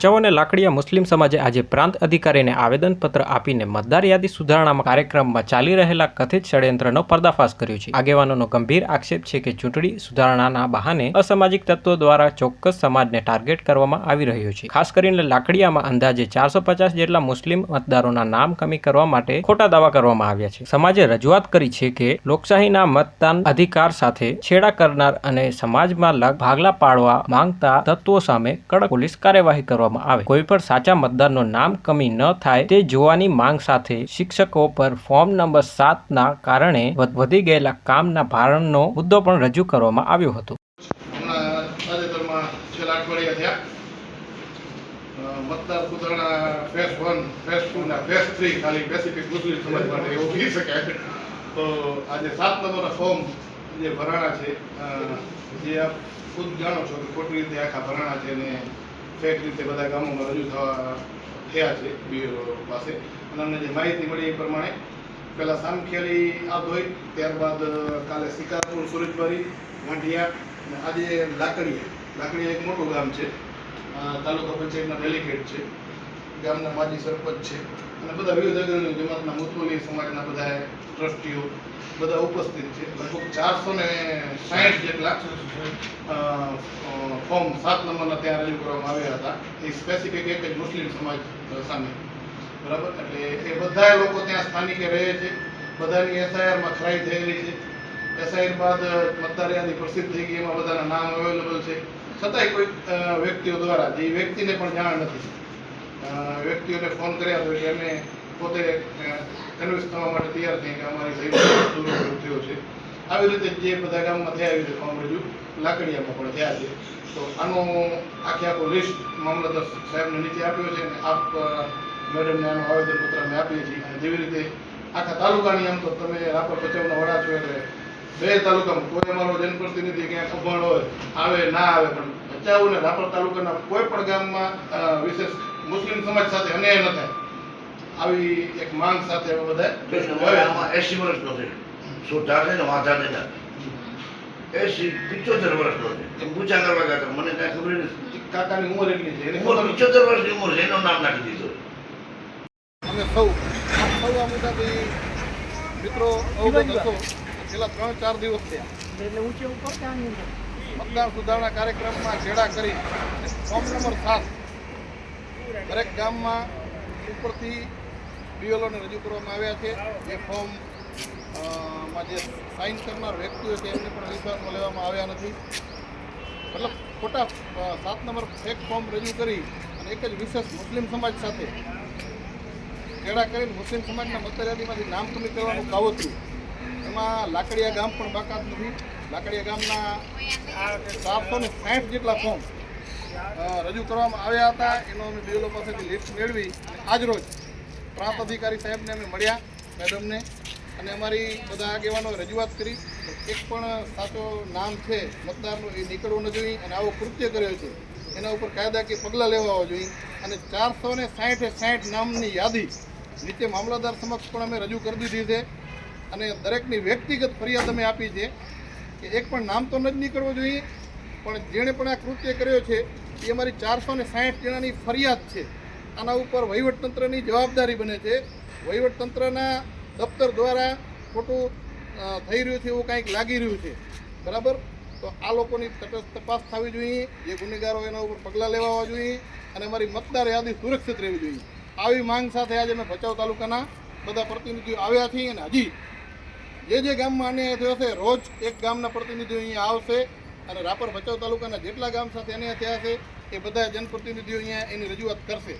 ભચાઉ લાકડીયા મુસ્લિમ સમાજે આજે પ્રાંત અધિકારીને આવેદનપત્ર આપીને મતદાર યાદી સુધારણા કાર્યક્રમમાં ચાલી રહેલા કથિત ષડયંત્રનો પર્દાફાશ કર્યો છે. આગેવાનોનો ગંભીર આક્ષેપ છે કે ચૂંટણી સુધારણાના બહાને અસામાજિક તત્વો દ્વારા ચોક્કસ સમાજને ટાર્ગેટ કરવામાં આવી રહ્યો છે. ખાસ કરીને લાકડીયામાં અંદાજે ચારસો પચાસ જેટલા મુસ્લિમ મતદારોના નામ કમી કરવા માટે ખોટા દાવા કરવામાં આવ્યા છે. સમાજે રજૂઆત કરી છે કે લોકશાહીના મતદાન અધિકાર સાથે છેડા કરનાર અને સમાજમાં ભાગલા પાડવા માંગતા તત્વો સામે કડક પોલીસ કાર્યવાહી કરવામાં આવે. કોઈ પણ સાચા મતદારનું નામ કમી ન થાય તે જોવાની માંગ સાથે શિક્ષકો પર ફોર્મ નંબર સાતના કારણે વધી ગયેલા કામના ભારણનો મુદ્દો પણ રજૂ કરવામાં આવ્યો હતો. મતદાર સુધારણા ફેસ વન ફેસ ટુ ના ફેસ થ્રી ખાલી પેસિફિક મુસ્લિમ સમાજ માટે એવું કહી શકાય. તો આજે સાત નંબરના ફોર્મ જે ભરાણા છે જે આપ ખુદ જાણો છો કે ખોટી રીતે આખા ભરાણા છે ને ફેક રીતે બધા ગામોમાં રજૂ થવા થયા છે બીઓ પાસે. અને અમને જે માહિતી મળી એ પ્રમાણે પહેલાં સામખેલી આધોઈ ત્યારબાદ કાલે શિકારપુર, સુરજબારી ગાંઠિયા અને આજે લાકડીયા. લાકડીયા એક મોટું ગામ છે. તાલુકા પંચાયતના ડેલિકેટ છે. ગામના માજી સરપંચ છે. અને બધા વિવિધ અગ્રણીઓ જમાતના મુતવલી સમાજના બધા ટ્રસ્ટીઓ બધા ઉપસ્થિત છે. લગભગ ચારસો ને સાહીઠ જેટલા ફોર્મ સાત નંબરના ત્યાં રજૂ કરવામાં આવ્યા હતા. એ સ્પેસિફિક એક મુસ્લિમ સમાજ સામે. બરાબર? એટલે એ બધા લોકો ત્યાં સ્થાનિકે રહે છે. બધાની એસઆઈઆરમાં ખરાઈ થયેલી છે. એસઆઈઆર બાદ મતદાર પ્રસિદ્ધ થઈ ગઈ. એમાં બધાના નામ અવેલેબલ છે. છતાંય કોઈ વ્યક્તિઓ દ્વારા, જે વ્યક્તિને પણ જાણ નથી. વ્યક્તિઓને ફોન કર્યા તો એટલે એમને પોતે કન્વિન્સ થવા માટે તૈયાર થઈ કે અમારી સહી થયો છે. આવી રીતે જે બધા ગામમાં થયા આવી રીતે ફોર્મ રજૂ લાકડીયામાં પણ થયા છે. તો આનો આખે આખો લિસ્ટ મામલતદાર સાહેબને નીચે આપ્યો છે અને આપ મેડમને આનું આવેદનપત્ર અમે આપીએ છીએ. અને જેવી રીતે આખા તાલુકાની આમ તો તમે રાપર પચાવના વડા છો એટલે બે તાલુકામાં કોઈ અમારો જનપ્રતિનિધિ ક્યાંક અભણ હોય, આવે, ના આવે, પણ ભચાઉ ને રાપર તાલુકાના કોઈ પણ ગામમાં વિશેષ મુસ્લિમ સમાજ સાથે અન્યાય ન થાય. આવી એક માંગ સાથે બધા એસી વર્ષ વર્ષનો છે. સોટા છે ને વાંધા છે એસી પિચોતેર વર્ષનો છે. એમ પૂછા કરવા ગયા મને કાંઈ ખબર નથી. કાકાની ઉંમર એટલી છે. એની ઉંમર પિચોતેર વર્ષની ઉંમર છે. એનું નામ નાખી દીધું. અમે સૌ સૌ આ મુદ્દાથી મિત્રો અવગત હશો છેલ્લા ત્રણ ચાર દિવસ થયા. મતદાર સુધારણા કાર્યક્રમમાં છેડા કરી. ફોર્મ નંબર સાત દરેક ગામમાં ઉપરથી બીએલઓને રજૂ કરવામાં આવ્યા છે. એ ફોર્મમાં જે સાઇન કરનાર વ્યક્તિઓ છે, એમને પણ વિશ્વાસમાં લેવામાં આવ્યા નથી. મતલબ ખોટા સાત નંબર એક ફોર્મ રજૂ કરી અને એક જ વિશેષ મુસ્લિમ સમાજ સાથે ખેડા કરીને મુસ્લિમ સમાજના મતદારયાદીમાંથી નામ કમી કરવાનું કાવતરું. એમાં લાકડીયા ગામ પણ બાકાત નથી. લાકડીયા ગામના સાતસો ને સાઠ જેટલા ફોર્મ રજૂ કરવામાં આવ્યા હતા. એનો અમે બીએલઓ પાસેથી લિસ્ટ મેળવી આજરોજ પ્રાંત અધિકારી સાહેબને અમે મળ્યા મેડમને અને અમારી બધા આગેવાનો રજૂઆત કરી. એક પણ સાચો નામ છે, મતદારનું એ નીકળવું ન જોઈએ અને આવો કૃત્ય કર્યો છે. એના ઉપર કાયદાકીય પગલાં લેવા જોઈએ અને ચારસો ને સાઠે સાઠ નામની યાદી નીચે મામલતદાર સમક્ષ પણ અમે રજૂ કરી દીધી છે. અને દરેકની વ્યક્તિગત ફરિયાદ અમે આપી છે કે એક પણ નામ તો ન જ નીકળવું જોઈએ, પણ જેણે પણ આ કૃત્ય કર્યો છે એ અમારી ચારસો ને સાઠ જણાની ફરિયાદ છે. આના ઉપર વહીવટતંત્રની જવાબદારી બને છે. વહીવટતંત્રના દફતર દ્વારા ખોટું થઈ રહ્યું છે એવું કાંઈક લાગી રહ્યું છે. બરાબર? તો આ લોકોની તપાસ થવી જોઈએ. જે ગુનેગારો એના ઉપર પગલાં લેવા જોઈએ અને અમારી મતદાર યાદી સુરક્ષિત રહેવી જોઈએ. આવી માંગ સાથે આજે અમે ભચાઉ તાલુકાના બધા પ્રતિનિધિઓ આવ્યા છીએ અને હજી જે જે ગામમાં અન્યાય થયો છે, રોજ એક ગામના પ્રતિનિધિઓ અહીંયા આવશે. અને રાપર ભચાઉ તાલુકાના જેટલા ગામ સાથે અન્યાય થયા છે, એ બધા જનપ્રતિનિધિઓ અહીંયા એની રજૂઆત કરશે.